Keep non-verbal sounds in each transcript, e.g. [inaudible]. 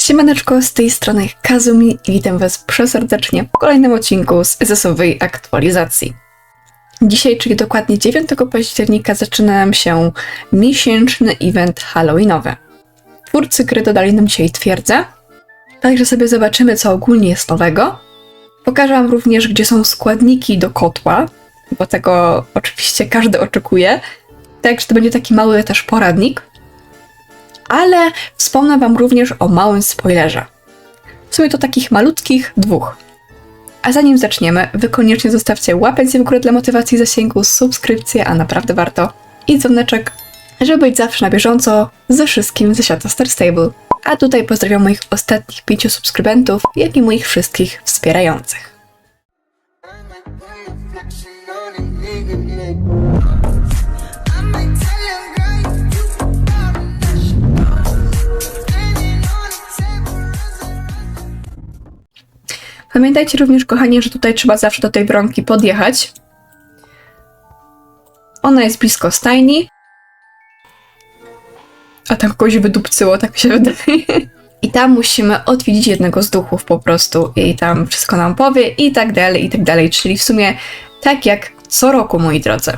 Siemaneczko, z tej strony Kazumi i witam Was przeserdecznie w kolejnym odcinku z SS-owej aktualizacji. Dzisiaj, czyli dokładnie 9 października, zaczyna się miesięczny event halloweenowy. Twórcy gry dodali nam dzisiaj twierdzę, także sobie zobaczymy, co ogólnie jest nowego. Pokażę Wam również, gdzie są składniki do kotła, bo tego oczywiście każdy oczekuje. Także to będzie taki mały też poradnik ale wspomnę Wam również o małym spoilerze. W sumie to takich malutkich dwóch. A zanim zaczniemy, Wy koniecznie zostawcie łapęcie w górę dla motywacji zasięgu, subskrypcję, a naprawdę warto, i dzwoneczek, żeby być zawsze na bieżąco ze wszystkim ze świata Star Stable. A tutaj pozdrawiam moich ostatnich pięciu subskrybentów, jak i moich wszystkich wspierających. Pamiętajcie również, kochani, że tutaj trzeba zawsze do tej bronki podjechać. Ona jest blisko stajni. A tam kogoś wydupcyło, tak mi się [laughs] wydaje. I tam musimy odwiedzić jednego z duchów po prostu. I tam wszystko nam powie i tak dalej, i tak dalej. Czyli w sumie tak jak co roku, moi drodzy.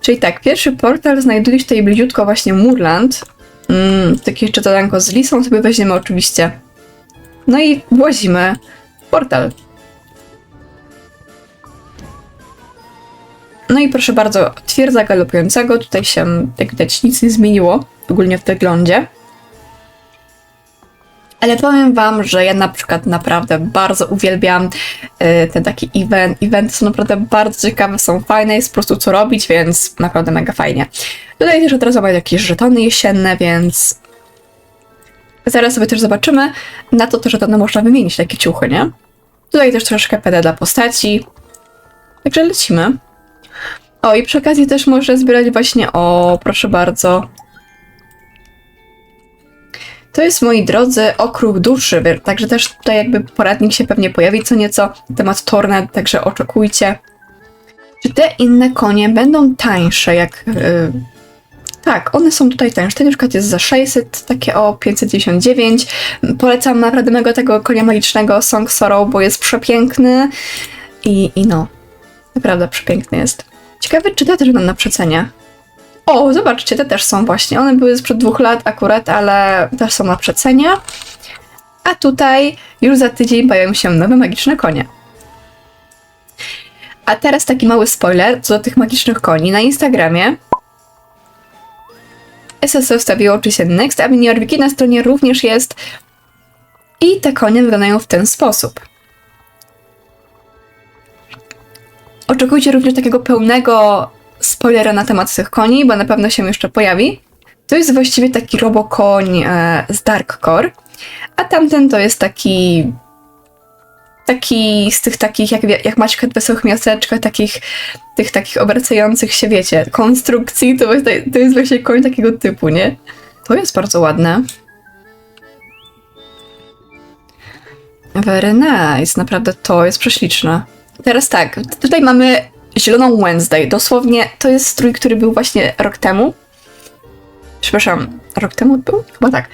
Czyli tak, pierwszy portal znajduje się tutaj bliziutko właśnie Murland. Mm, takie jeszcze zadanko z Lisą sobie weźmiemy oczywiście. No i włazimy w portal. No i proszę bardzo, twierdza galopującego. Tutaj się, jak widać, nic nie zmieniło, ogólnie w wyglądzie. Ale powiem wam, że ja na przykład naprawdę bardzo uwielbiam y, ten taki event. Eventy są naprawdę bardzo ciekawe, są fajne, jest po prostu co robić, więc naprawdę mega fajnie. Tutaj też od razu mamy jakieś żetony jesienne, więc zaraz sobie też zobaczymy. Na to te żetony można wymienić, takie ciuchy, nie? Tutaj też troszkę PD dla postaci. Także lecimy. O, i przy okazji też można zbierać właśnie, o, proszę bardzo, to jest, moi drodzy, okruch duszy, także też tutaj jakby poradnik się pewnie pojawi co nieco temat Tornet, także oczekujcie. Czy te inne konie będą tańsze jak... Yy... Tak, one są tutaj tańsze. Ten na przykład jest za 600, takie o 599. Polecam naprawdę mego tego konia magicznego Song Sorrow, bo jest przepiękny i, i no, naprawdę przepiękny jest. Ciekawe, czy te też będą na przecenie. O, zobaczcie, te też są właśnie. One były sprzed dwóch lat akurat, ale też są na przecenie. A tutaj już za tydzień pojawią się nowe magiczne konie. A teraz taki mały spoiler co do tych magicznych koni. Na Instagramie SSO wstawiło oczywiście Next Avenue Wiki na stronie również jest i te konie wyglądają w ten sposób. Oczekujcie również takiego pełnego spoilera na temat tych koni, bo na pewno się jeszcze pojawi. To jest właściwie taki robokoń e, z Dark Core, a tamten to jest taki taki z tych takich, jak, jak w Wesołych Miasteczkach, takich, tych takich obracających się, wiecie, konstrukcji, to to jest właśnie koń takiego typu, nie? To jest bardzo ładne. Very nice, naprawdę to jest prześliczne. Teraz tak, tutaj mamy Zieloną Wednesday. Dosłownie to jest strój, który był właśnie rok temu. Przepraszam, rok temu był? Chyba tak.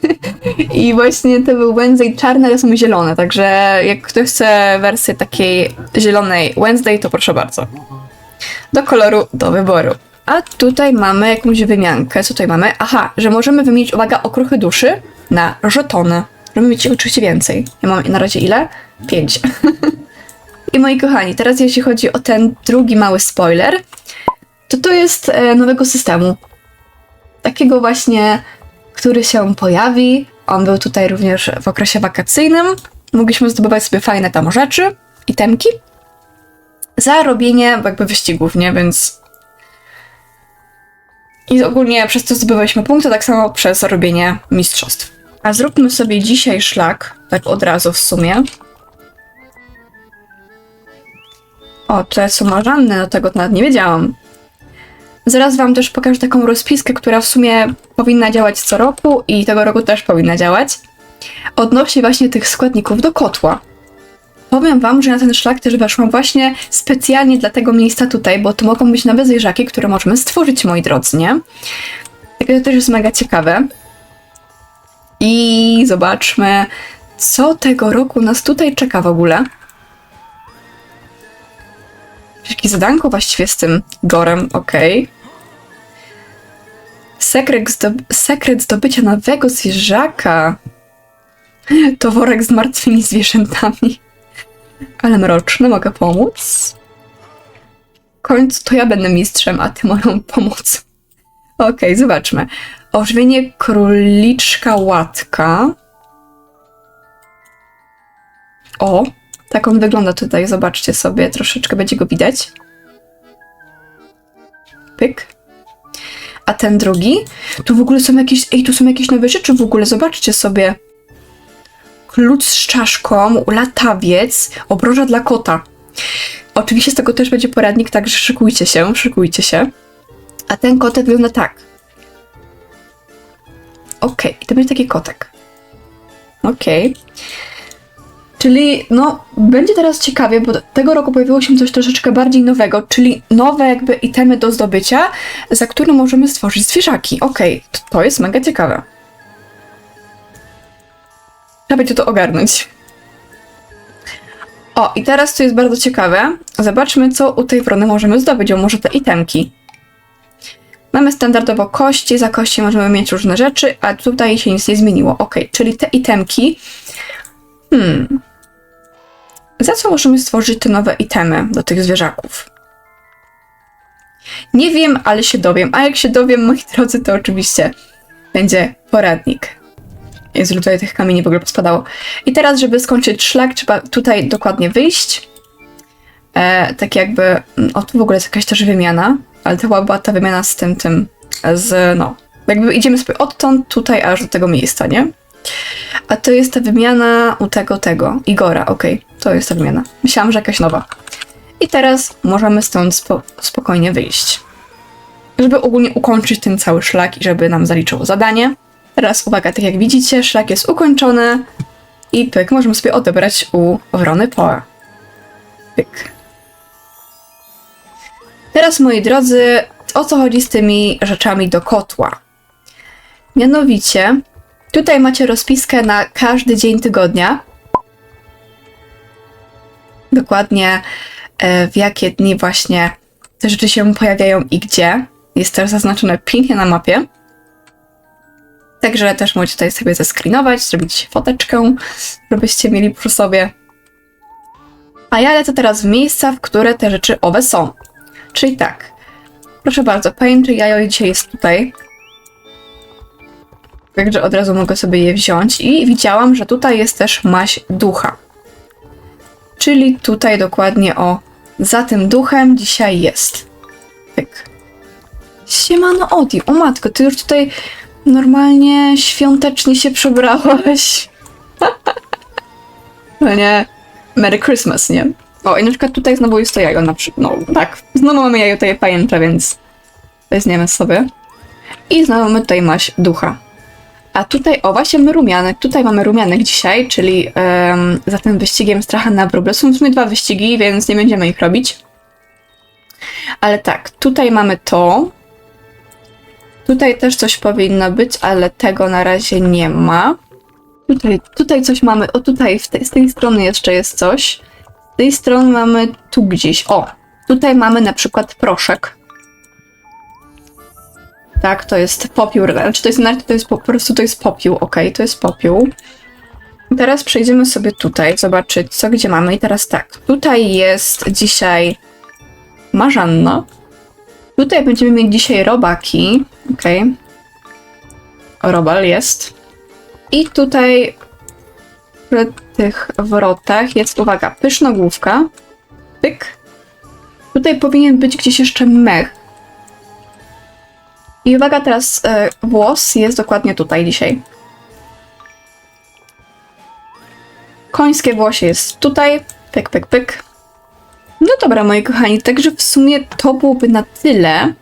[laughs] I właśnie to był Wednesday czarne, ale są zielone, także jak ktoś chce wersję takiej zielonej Wednesday, to proszę bardzo. Do koloru, do wyboru. A tutaj mamy jakąś wymiankę. Co tutaj mamy? Aha, że możemy wymienić, uwaga, okruchy duszy na żetony. Możemy mieć ich oczywiście więcej. Ja mam na razie ile? Pięć. [laughs] I moi kochani, teraz jeśli chodzi o ten drugi mały spoiler, to to jest e, nowego systemu. Takiego właśnie, który się pojawi. On był tutaj również w okresie wakacyjnym. Mogliśmy zdobywać sobie fajne tam rzeczy, itemki, za robienie jakby wyścigów, nie? Więc... I ogólnie przez to zdobywaliśmy punkty, tak samo przez robienie mistrzostw. A zróbmy sobie dzisiaj szlak, tak od razu w sumie. O, to są no tego nawet nie wiedziałam. Zaraz wam też pokażę taką rozpiskę, która w sumie powinna działać co roku i tego roku też powinna działać. Odnośnie właśnie tych składników do kotła. powiem wam, że na ten szlak też weszłam właśnie specjalnie dla tego miejsca tutaj, bo to mogą być nowe zwierzaki, które możemy stworzyć, moi drodzy, nie? Także to też jest mega ciekawe. I zobaczmy, co tego roku nas tutaj czeka w ogóle. Jakieś zadanko właściwie z tym gorem, okej. Sekret, zdob- sekret zdobycia nowego zwierzaka. To worek z martwymi zwierzętami. Ale mroczny, mogę pomóc? W końcu to ja będę mistrzem, a ty moją pomoc. Okej, zobaczmy. Ożywienie króliczka łatka. O, tak on wygląda tutaj, zobaczcie sobie, troszeczkę będzie go widać. Pyk. A ten drugi? Tu w ogóle są jakieś, ej, tu są jakieś nowe rzeczy w ogóle, zobaczcie sobie. Klucz z czaszką, latawiec, obroża dla kota. Oczywiście z tego też będzie poradnik, także szykujcie się, szykujcie się. A ten kotek wygląda tak. Okej, i to będzie taki kotek. Okej. Czyli, no, będzie teraz ciekawie, bo tego roku pojawiło się coś troszeczkę bardziej nowego, czyli nowe jakby itemy do zdobycia, za które możemy stworzyć zwierzaki. Okej, to, to jest mega ciekawe. Trzeba będzie to ogarnąć. O, i teraz co jest bardzo ciekawe, zobaczmy co u tej wrony możemy zdobyć, o może te itemki. Mamy standardowo kości, za kości możemy mieć różne rzeczy, a tutaj się nic nie zmieniło. Ok, czyli te itemki. Hmm. Za co możemy stworzyć te nowe itemy do tych zwierzaków? Nie wiem, ale się dowiem. A jak się dowiem, moi drodzy, to oczywiście będzie poradnik. Jest tutaj tych kamieni w ogóle pospadało. I teraz, żeby skończyć szlak, trzeba tutaj dokładnie wyjść. E, tak jakby. mm, O, tu w ogóle jest jakaś też wymiana, ale to chyba była ta wymiana z tym, tym. Z. No. Jakby idziemy sobie odtąd tutaj aż do tego miejsca, nie? A to jest ta wymiana u tego, tego. Igora, okej. To jest ta wymiana. Myślałam, że jakaś nowa. I teraz możemy stąd spo, spokojnie wyjść. Żeby ogólnie ukończyć ten cały szlak i żeby nam zaliczyło zadanie. Teraz uwaga, tak jak widzicie, szlak jest ukończony i pyk, możemy sobie odebrać u wrony Poe. Pyk. Teraz, moi drodzy, o co chodzi z tymi rzeczami do kotła? Mianowicie, tutaj macie rozpiskę na każdy dzień tygodnia. Dokładnie e, w jakie dni właśnie te rzeczy się pojawiają i gdzie. Jest też zaznaczone pięknie na mapie. Także też możecie tutaj sobie zeskrinować, zrobić foteczkę, żebyście mieli przy sobie. A ja lecę teraz w miejsca, w które te rzeczy owe są. Czyli tak. Proszę bardzo, pajęcze jajo dzisiaj jest tutaj. Także od razu mogę sobie je wziąć. I widziałam, że tutaj jest też maś ducha. Czyli tutaj dokładnie o za tym duchem dzisiaj jest. Pyk. Siemano Odi, o matko, ty już tutaj normalnie świątecznie się przebrałaś. [laughs] No nie. Merry Christmas, nie? O, i na przykład tutaj znowu jest to jajo, na przykład. No, tak. Znowu mamy jajo tutaj pajęcze, więc weźmiemy sobie. I znowu mamy tutaj maś ducha. A tutaj, o właśnie mamy rumianek. Tutaj mamy rumianek dzisiaj, czyli em, za tym wyścigiem stracha na wróble. Są w sumie dwa wyścigi, więc nie będziemy ich robić. Ale tak, tutaj mamy to. Tutaj też coś powinno być, ale tego na razie nie ma. Tutaj, tutaj coś mamy. O, tutaj z tej strony jeszcze jest coś. Z tej strony mamy tu gdzieś. O, tutaj mamy na przykład proszek. Tak, to jest popiór. Znaczy to jest, to jest po, po prostu to jest popiół. Ok, to jest popiół. Teraz przejdziemy sobie tutaj, zobaczyć co gdzie mamy. I teraz tak, tutaj jest dzisiaj marzanna. Tutaj będziemy mieć dzisiaj robaki. Ok. Robal jest. I tutaj przy tych wrotach jest, uwaga, pysznogłówka. Pyk. Tutaj powinien być gdzieś jeszcze mech. I uwaga, teraz e, włos jest dokładnie tutaj dzisiaj. Końskie włosie jest tutaj. Pyk, pyk, pyk. No dobra, moi kochani, także w sumie to byłoby na tyle.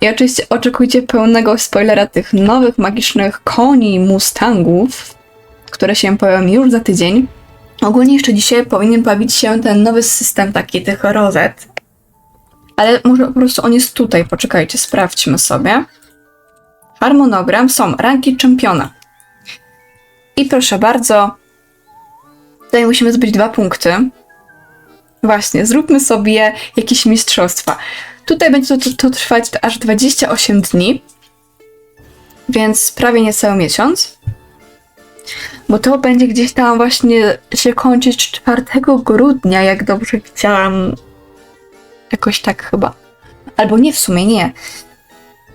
I oczywiście oczekujcie pełnego spoilera tych nowych magicznych koni Mustangów, które się pojawią już za tydzień. Ogólnie jeszcze dzisiaj powinien pojawić się ten nowy system taki tych rozet. Ale może po prostu on jest tutaj. Poczekajcie, sprawdźmy sobie. Harmonogram są ranki czempiona. I proszę bardzo, tutaj musimy zdobyć dwa punkty. Właśnie, zróbmy sobie jakieś mistrzostwa. Tutaj będzie to, to, to trwać aż 28 dni, więc prawie niecały miesiąc. Bo to będzie gdzieś tam właśnie się kończyć 4 grudnia, jak dobrze widziałam. Jakoś tak chyba. Albo nie w sumie, nie.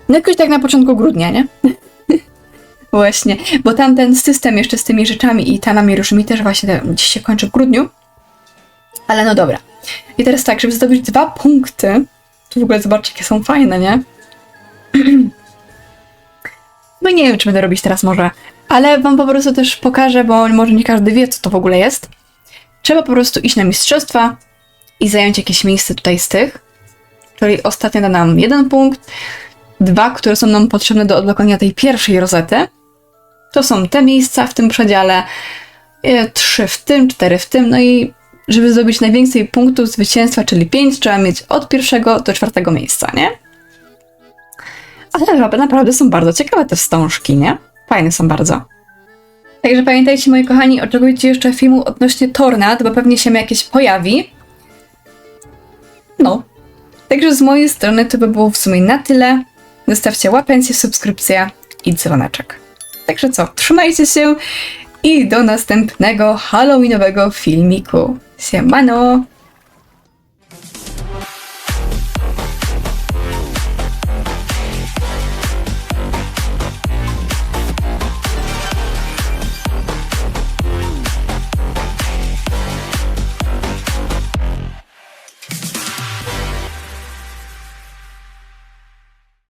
No jakoś tak na początku grudnia, nie? [laughs] właśnie, bo tam ten system jeszcze z tymi rzeczami i tanami różnymi też właśnie dziś się kończy w grudniu. Ale no dobra. I teraz tak, żeby zdobyć dwa punkty, to w ogóle zobaczcie, jakie są fajne, nie? [clears throat] No nie wiem, czy będę robić teraz może, ale wam po prostu też pokażę, bo może nie każdy wie, co to w ogóle jest. Trzeba po prostu iść na mistrzostwa i zająć jakieś miejsce tutaj z tych. Czyli ostatnio da nam jeden punkt, dwa, które są nam potrzebne do odblokowania tej pierwszej rozety. To są te miejsca w tym przedziale, e, trzy w tym, cztery w tym, no i żeby zdobyć najwięcej punktów zwycięstwa, czyli 5, trzeba mieć od pierwszego do czwartego miejsca, nie? Ale naprawdę są bardzo ciekawe te wstążki, nie? Fajne są bardzo. Także pamiętajcie, moi kochani, oczekujcie jeszcze filmu odnośnie Tornad, bo pewnie się jakieś pojawi. No. Także z mojej strony to by było w sumie na tyle. Zostawcie łapencję, subskrypcję i dzwoneczek. Także co, trzymajcie się i do następnego Halloweenowego filmiku. Siemano!